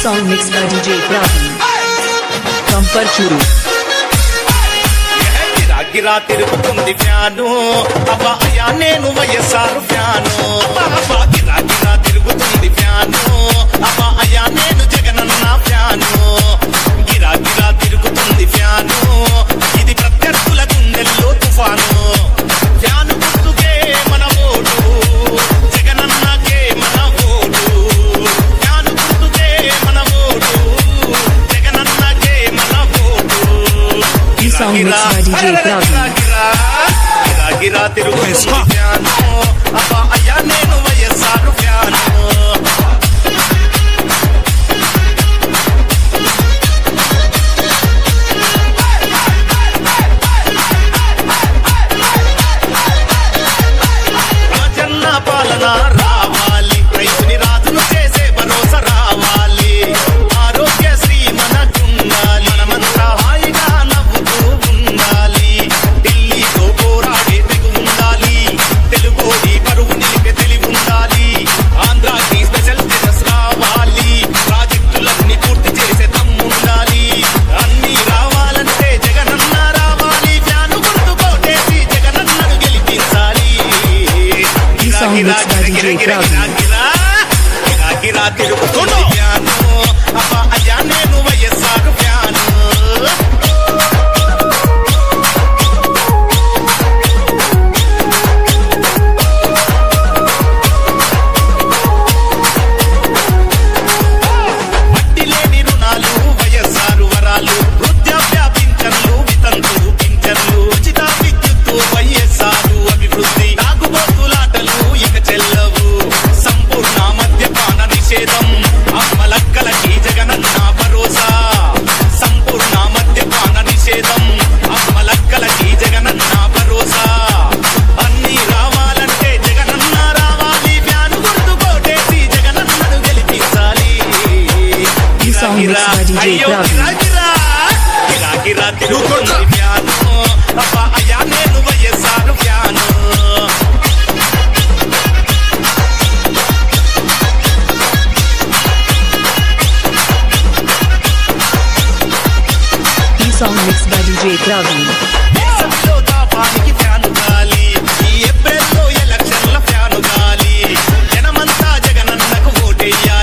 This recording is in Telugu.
Song mixed by DJ Pravi. Bumper Churu. గిరా తిరుగుతుంది ఫ్యాను అబ్బా అయ్యా నేను వయస్సారు ಗಿರಾ ಗಿರಾ ತಿರುಗಿಸ್ಕೋ ಅಪ್ಪ గిరా గిరా గిరా గిరా గిరా గిరా గిరా నిషేధం అమ్మలక్కలకి జగనన్న భరోసా సంపూర్ణ మద్యపాన నిషేధం అమ్మలక్కలకి జగనన్న భరోసా అన్ని రావాలంటే జగనన్న రావాలి వ్యాను గుర్తు కోటేసి జగనన్నను గెలిపించాలి అయ్యో గిరా గిరా గిరా by DJ Kravi.